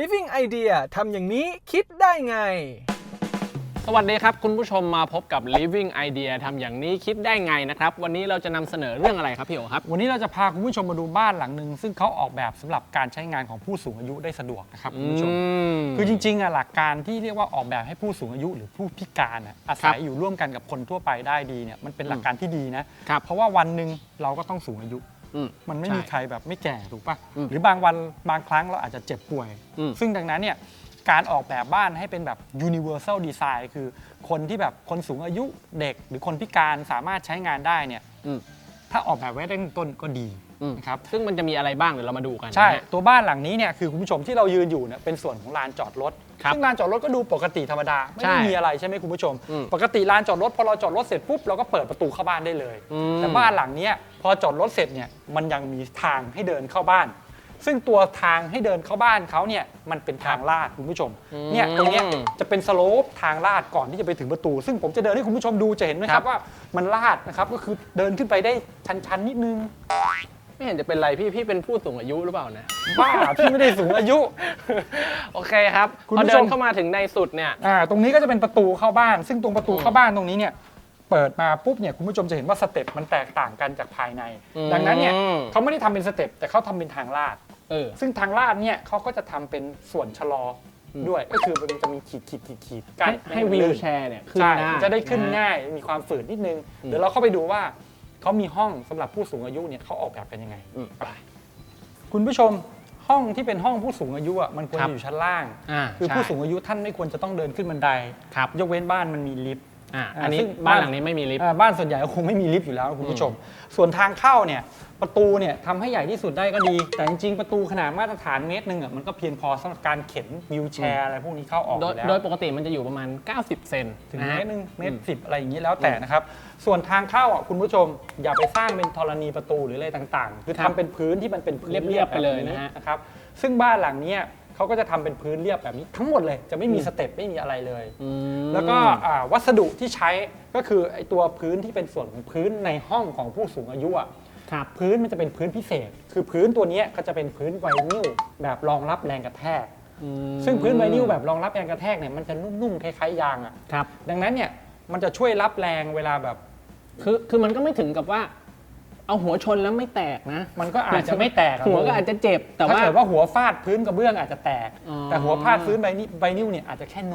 Living Idea ทำอย่างนี้คิดได้ไง สวัสดีครับ คุณผู้ชมมาพบกับ Living Idea ทำอย่างนี้คิดได้ไงนะครับ วันนี้เราจะนำเสนอเรื่องอะไรครับพี่โอครับ วันนี้เราจะพาคุณผู้ชมมาดูบ้านหลังหนึ่งซึ่งเขาออกแบบสำหรับการใช้งานของผู้สูงอายุได้สะดวกนะครับคุณผู้ชม คือจริงๆอะหลักการที่เรียกว่าออกแบบให้ผู้สูงอายุหรือผู้พิการอะอาศัยอยู่ร่วมกันกับคนทั่วไปได้ดีเนี่ยมันเป็นหลักการที่ดีนะครับ เพราะว่าวันหนึ่งเราก็ต้องสูงอายุ อืมมันไม่ใช่มีใครแบบไม่แก่ถูกปะอืมหรือบางวันบางครั้งเราอาจจะเจ็บป่วย อืม ซึ่งดังนั้นเนี่ยการออกแบบบ้านให้เป็นแบบ universal design คือคนที่แบบคนสูงอายุเด็ก หรือคนพิการสามารถใช้งานได้เนี่ย อืม ถ้าออกแบบไว้ตั้งแต่ต้นก็ดีอืม นะครับ ซึ่งมันจะมีอะไรบ้างเดี๋ยวเรามาดูกันใช่ นะฮะ ตัวบ้านหลังนี้เนี่ยคือคุณผู้ชมที่เรายืนอยู่เนี่ยเป็นส่วนของลานจอดรถ ครับซึ่งลานจอดรถก็ดูปกติธรรมดา ไม่ใช่ได้มีอะไรใช่ไหมคุณผู้ชม อืมปกติลานจอดรถพอเราจอดรถเสร็จปุ๊บเราก็เปิดประตูเข้าบ้านได้เลย อืมแต่บ้านหลังเนี้ยพอจอดรถเสร็จเนี่ยมันยังมีทางให้เดินเข้าบ้าน ซึ่งตัวทางให้เดินเข้าบ้านเขาเนี่ยมันเป็นทางลาดคุณผู้ชมเนี่ยตรงเนี้ยจะเป็นสโลปทางลาดก่อนที่จะไปถึงประตู ซึ่งผมจะเดินให้คุณผู้ชมดูจะเห็นไหมครับว่ามันลาดนะครับก็คือเดินขึ้นไปได้ชันๆนิดนึงไม่เห็นจะเป็นไรพี่ พี่เป็นผู้สูงอายุหรือเปล่านะ บ้า พี่ไม่ได้สูงอายุ โอเคครับคุณพอผู้เดิชนมเข้ามาถึงในสุดเนี่ยอ่าตรงนี้ก็จะเป็นประตูเข้าบ้าน ซึ่งตรงประตูอืมเข้าบ้านตรงนี้เนี่ยเปิดมาปุ๊บเนี่ยคุณผู้ชมจะเห็นว่าสเต็ปมันแตกต่างกันจากภายในอืมดังนั้นเนี่ยเขาไม่ได้ทำเป็นสเต็ปแต่เขาทำเป็นทางลาด เออซึ่งทางลาดเนี่ยเขาก็จะทำเป็นส่วนชะลออม ด้วย ก็คือมันจะมีขีดขีดขีดขีดให้ไม่ให้มันวีลลื่นแชร์เนี่ยขึ้นใช่ได้มันจะได้ขึ้นฮง่ายมีความฝืดนิดนึง อืมเดี๋ยวเราเข้าไปดูว่าเขามีห้องสำหรับผู้สูงอายุเนี่ยเขาออกแบบกันยังไงอืมไปคุณผู้ชมห้องที่เป็นห้องผู้สูงอายุอะมันควรครับจะอยู่ชั้นล่าง อ่าคือใช่ผู้สูงอายุท่านไม่ควรจะต้องเดินขึ้นบันได ครับ ยกเว้นบ้านมันมีลิฟต์ อ่าอ่าอันนี้ซึ่งบ้านบ้านหลังนี้ไม่มีลิฟต์ อ่าบ้านส่วนใหญ่ก็คงไม่มีลิฟต์อยู่แล้วคุณผู้ชม ส่วนทางเข้าเนี่ยประตูเนี่ยทำให้ใหญ่ที่สุดได้ก็ดี แต่จริงๆประตูขนาดมาตรฐานเมตรหนึ่งอะมันก็เพียงพอสำหรับการเข็นวิวแชร์อะไรพวกนี้เข้าออกอโดยยู่แล้ว โดยปกติมันจะอยู่ประมาณ 90 เซนถึงนะเมฮะ ตรหนึ่งเมตรสิบอะไรอย่างนี้แล้วแต่นะครับ ส่วนทางเข้าอะคุณผู้ชม อย่าไปสร้างเป็นธรณีประตูหรืออะไรต่างๆ คือครับทำเป็นพื้นที่มันเป็นพื้นเรียบๆไปเลยนะฮะนะครับ ซึ่งบ้านหลังเนี้ย เขาก็จะทำเป็นพื้นเรียบแบบนี้ทั้งหมดเลยจะไม่มีสเต็ปไม่มีอะไรเลย อืม แล้วก็อ่าวัสดุที่ใช้ก็คือไอตัวพื้นที่เป็นส่วนของพื้นในห้องของผู้สูงอายุอะครับ พื้นมันจะเป็นพื้นพิเศษ คือพื้นตัวเนี้ยก็จะเป็นพื้นไวนิลแบบรองรับแรงกระแทกอืมซึ่งพื้นไวนิลแบบรองรับแรงกระแทกเนี่ยมันจะนุ่มๆคล้ายๆยางอะ ครับ ดังนั้นเนี่ยมันจะช่วยรับแรงเวลาแบบ คือคือมันก็ไม่ถึงกับว่า เอาหัวชนแล้วไม่แตกนะ มันก็อาจจะไม่แตกอะหัวก็อาจจะเจ็บ แต่ถ้าว่าเกิดว่าหัวฟาดพื้นกระเบื้องอาจจะแตกอ๋อแต่หัวพาดพื้นไวนิลไวนิลเนี่ยอาจจะแค่โน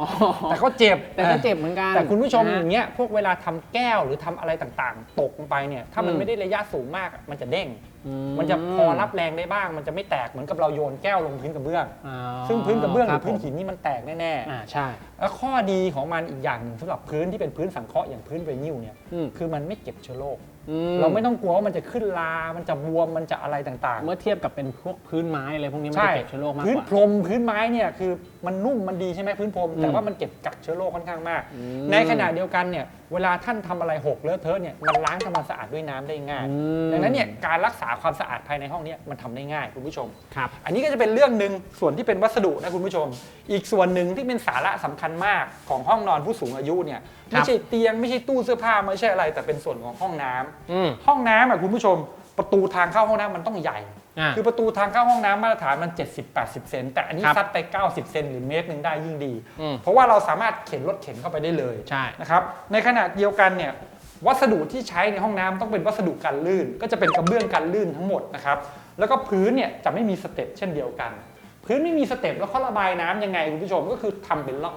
อ๋อแต่ก็เจ็บ แต่ก็เจ็บเหมือนกัน แต่คุณผู้ชมนะอย่างเงี้ยพวกเวลาทำแก้วหรือทำอะไรต่างๆ ตกลงไปเนี่ย ถ้ามันอืมไม่ได้ระยะสูงมากอะมันจะเด้งอื มันจะพอรับแรงได้บ้าง มันจะไม่แตกเหมือนกับเราโยนแก้วลงพื้นกระเบื้องอ๋อซึ่งพื้นกระเบื้องหครือพื้นผมหินนี่มันแตกแน่อ่าใช่ๆแล้วข้อดีของมันอีกอย่างหนึ่งสำหรับพื้นที่เป็นพื้นสังเคราะห์อย่างพื้นไวนิลเนี่ยอืมคือมันไม่เก็บเชื้อโรคอืเราไม่ต้องกลัวว่ามันจะขึ้นลา มันจะบวม มันจะอะไรต่างเมื่อเทียบกับเป็นพวกพื้นไม้อะไรพวกนี้ๆมันจะเก็บเชื้อโรคมากพื้นกว่าพรมพื้นไม้เนี่ยคือมันนุ่มมันดีใช่ไหมพื้นพรมอืมแต่ว่ามันเก็บกักเชื้อโรคค่อนข้างมากอืมในขณะเดียวกันเนี่ยเวลาท่านทำอะไรหกเลอะเทอะเนี่ยมันล้างทำความสะอาดด้วยน้ำได้ง่ายอืมดังนั้นเนี่ยการรักษาความสะอาดภายในห้องเนี้มันทำได้ง่ายคุณผู้ชมครับอันนี้ก็จะเป็นเรื่องหนึ่งส่วนที่เป็นวัสดุนะคุณผู้ชม อีกส่วนหนึ่งที่เป็นสาระสำคัญมากของห้องนอนผู้สูงอายุเนี่ยครับไม่ใช่เตียงไม่ใช่ตู้เสื้อผ้าไม่ใช่อะไร แต่เป็นส่วนของห้องน้ำอืมห้องน้ำอะคุณผู้ชม ประตูทางเข้าห้องน้ำมันต้องใหญ่ อ่า คือประตูทางเข้าห้องน้ำมาตรฐานมัน 70-80 เซนแต่อันนี้ครับซัดไป 90 เซนหรือเมตรหนึ่งได้ยิ่งดี อืมเพราะว่าเราสามารถเข็นรถเข็นเข้าไปได้เลยใช่ นะครับในขณะเดียวกันเนี่ยวัสดุที่ใช้ในห้องน้ำต้องเป็นวัสดุกันลื่น ก็จะเป็นกระเบื้องกันลื่นทั้งหมดนะครับแล้วก็พื้นเนี่ยจะไม่มีสเต็ปเช่นเดียวกัน พื้นไม่มีสเต็ปแล้วเขาระบายน้ำยังไงคุณผู้ชมก็คือทำเป็นร่อง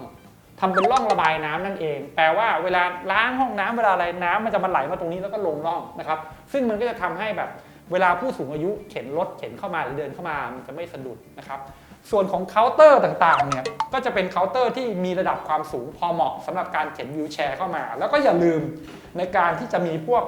ทำเป็นร่องระบายน้ำนั่นเอง แปลว่าเวลาล้างห้องน้ำเวลาอะไรน้ำมันจะมาไหลมาตรงนี้แล้วก็ลงร่องนะครับ ซึ่งมันก็จะทำให้แบบเวลาผู้สูงอายุเข็นรถเข็นเข้ามาหรือเดินเข้ามามันจะไม่สะดุดนะครับ ส่วนของเคาน์เตอร์ต่างๆเนี่ยก็จะเป็นเคาน์เตอร์ที่มีระดับความสูงพอเหมาะสำหรับการเข็นวิวแชร์เข้ามา แล้วก็อย่าลืมในการที่จะมีพวก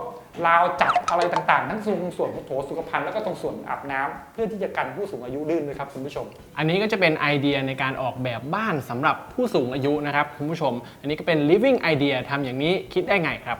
ราวจับอะไรต่างๆ ทั้งตรงส่วนโถสุขภัณฑ์แล้วก็ตรงส่วนอาบน้ำเพื่อที่จะกันผู้สูงอายุลื่นด้วยครับคุณผู้ชม อันนี้ก็จะเป็นไอเดียในการออกแบบบ้านสำหรับผู้สูงอายุนะครับคุณผู้ชม อันนี้ก็เป็น living idea ทำอย่างนี้คิดได้ไงครับ